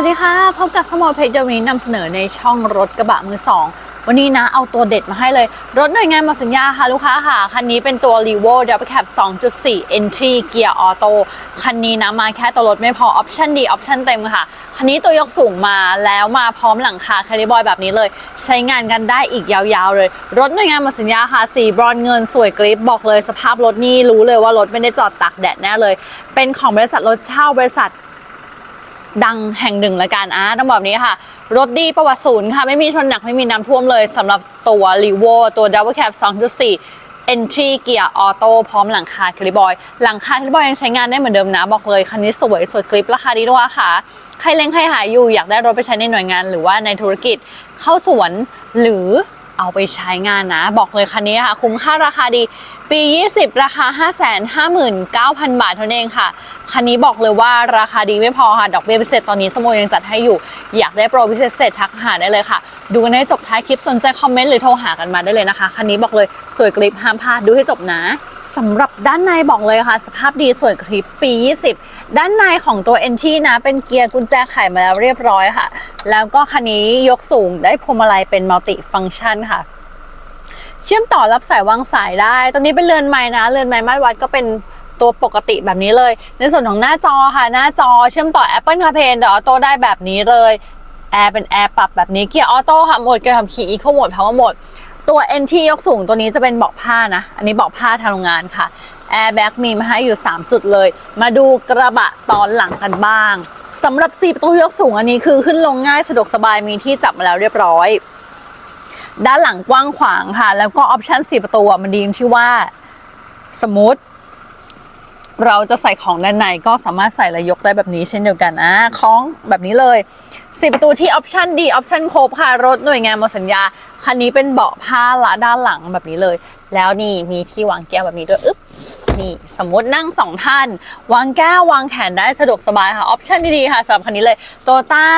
วัสดีค่ะ พบกับสมอลเพจวันนี้นำเสนอในช่องรถกระบะมือสองวันนี้นะเอาตัวเด็ดมาให้เลย รถหน่วยงานหมดสัญญาค่ะลูกค้าค่ะ คันนี้เป็นตัว r e v o Double Cab 2.4 Entry Gear Auto คันนี้นะมาแค่ตัวรถไม่พอออปชั่นดีออปชั่นเต็มค่ะ คันนี้ตัวยกสูงมาแล้วมาพร้อมหลังคาคาริบอยแบบนี้เลย ใช้งานกันได้อีกยาวๆเลย รถหน่วยงานหมดสัญญาค่ะ สีบรอนเงินสวยกริปบอกเลยสภาพรถนี่รู้เลยว่ารถไม่ได้จอดตากแดดแน่เลย เป็นของบริษัทรถเช่าบริษัท ดังแห่งหนึ่งละกันอะต้องบอกนี้ค่ะ รถดีประวัติศูนย์ค่ะ ไม่มีชนหนักไม่มีน้ำท่วมเลยสำหรับตัว r e v o ตัว Double Cab 2.4 Entry Gear Auto พร้อมหลังคาคลิบอย หลังคาคลิบอยยังใช้งานได้เหมือนเดิมนะ บอกเลยคันนี้สวยสวยกริปราคาดีด้วยค่ะ ใครเล็งใครหาอยู่อยากได้รถไปใช้ในหน่วยงาน หรือว่าในธุรกิจเข้าสวนหรือเอาไปใช้งานนะ บอกเลยคันนี้ค่ะ คุ้มค่าราคาดี ปี 20 ราคา 559,000 บาทเท่านั้นเองค่ะ คันนี้บอกเลยว่าราคาดีไม่พอค่ะ ดอกเบี้ยพิเศษตอนนี้สโมยังจัดให้อยู่ อยากได้โปรพิเศษเสร็จทักหาได้เลยค่ะ ดูกันให้จบท้ายคลิปสนใจคอมเมนต์หรือโทรหากันมาได้เลยนะคะ คันนี้บอกเลยสวยกริปห้ามพลาดดูให้จบนะสำหรับด้านในบอกเลยค่ะ สภาพดีสวยกริปปี 20 ด้านในของตัว e n t r y นะ เป็นเกียร์กุญแจไขมาแล้วเรียบร้อยค่ะ แล้วก็คันนี้ยกสูงได้พวงมาลัยเป็นมัลติฟัง c t ชันค่ะเชื่อมต่อรับสายวางสายได้ตรงนี้เป็นเรือนไม้นะ เรือนไม้มาตรวัดก็เป็น ตัวปกติแบบนี้เลย ในส่วนของหน้าจอค่ะ หน้าจอเชื่อมต่อ Apple CarPlay เดออโต้ได้แบบนี้เลยแอร์เป็นแอร์ปรับแบบนี้เกียร์ออโต้ค่ะโหมดการขับขี่ Eco Mode Power Mode ตัว NT ยกสูงตัวนี้จะเป็นเบาะผ้านะ อันนี้เบาะผ้าทางโรงงานค่ะแอร์แบ็กมีมาให้อยู่ 3 จุดเลย มาดูกระบะตอนหลังกันบ้างสำหรับ 4 ประตูยกสูงอันนี้คือขึ้นลงง่ายสะดวกสบายมีที่จับมาแล้วเรียบร้อย ด้านหลังกว้างขวางค่ะ แล้วก็ออปชั่น4 ประตูมันดีตรงที่ว่าสมมติ เราจะใส่ของด้านในก็สามารถใส่และยกได้แบบนี้เช่นเดียวกันนะคล้องแบบนี้เลย4ประตูที่ออปชั่นดีออปชั่นครบค่ะ รถหน่วยงานหมดสัญญา คันนี้เป็นเบาะผ้าละด้านหลังแบบนี้เลย แล้วนี่มีที่วางแก้วแบบนี้ด้วยอึ๊บนี่สมมตินั่งสองท่าน วางแก้ววางแขนได้สะดวกสบายค่ะ ออปชั่นดีๆค่ะสำหรับคันนี้เลยโตต้า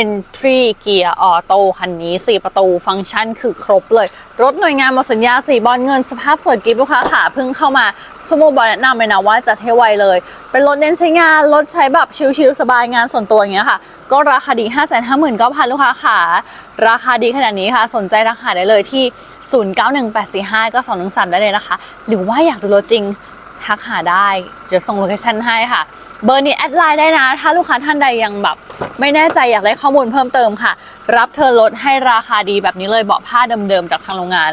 Entry Gear Auto คันนี้ 4 ประตูฟังก์ชันคือครบเลย รถหน่วยงานหมดสัญญาสีบอลเงินสภาพสวยกริบลูกค้าค่ะเพิ่งเข้ามาสโมบอยแนะนำไปนะว่าจะเทไวเลย เป็นรถเน้นใช้งาน รถใช้แบบชิลๆสบายงานส่วนตัวอย่างเงี้ยค่ะ ก็ราคาดี 5 5 9 0 0 0ลูกค้าค่ะราคาดีขนาดนี้ค่ะ สนใจราคาได้เลยที่ 091845ก็213 ได้เลยนะคะ หรือว่าอยากดูรถจริงทักหาได้ เดี๋ยวส่งโลเคชั่นให้ค่ะ เบอร์นี้แอดไลน์ได้นะ ถ้าลูกค้าท่านใดยังแบบ ไม่แน่ใจอยากได้ข้อมูลเพิ่มเติมค่ะ รับเธอลดให้ราคาดีแบบนี้เลยเบาะผ้าเดิมๆจากทางโรงงาน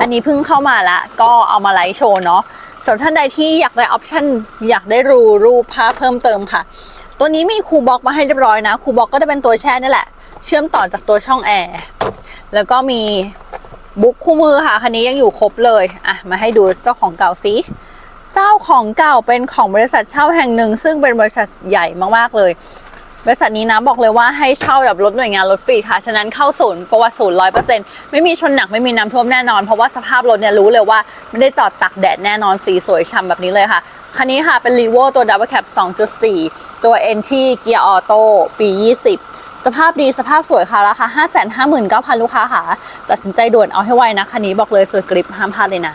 อันนี้เพิ่งเข้ามาละก็เอามาไลฟ์โชว์เนาะสำหรับท่านใดที่อยากได้ออปชั่นอยากได้รูรูปภาพเพิ่มเติมค่ะ ตัวนี้มีคูบ็อกมาให้เรียบร้อยนะคูบ็อกก็จะเป็นตัวแช่นี่แหละ เชื่อมต่อจากตัวช่องแอร์แล้วก็มีบุ๊กคู่มือค่ะคันนี้ยังอยู่ครบเลยอะมาให้ดูเจ้าของเก่าสิเจ้าของเก่าเป็นของบริษัทเช่าแห่งหนึ่ง ซึ่งเป็นบริษัทใหญ่มากๆเลย บริษัทนี้นะบอกเลยว่าให้เช่าแบบรถหน่วยงานรถฟรีค่ะ ฉะนั้นเข้าศูนย์ประวัติศูนย์ร้อยเปอร์เซ็นต์ไม่มีชนหนักไม่มีน้ำท่วมแน่นอน เพราะว่าสภาพรถเนี่ยรู้เลยว่าไม่ได้จอดตักแดดแน่นอนสีสวยฉ่ำแบบนี้เลยค่ะ คันนี้ค่ะเป็น r e v o ตัว Double Cab 2.4 ตัว NT Gear Auto ปี 20 สภาพดีสภาพสวยค่ะราคา559,000 ลูกค้าค่ะตัดสินใจด่วนเอาให้ไวนะคันนี้บอกเลยสวยกริปห้ามพลาดเลยนะ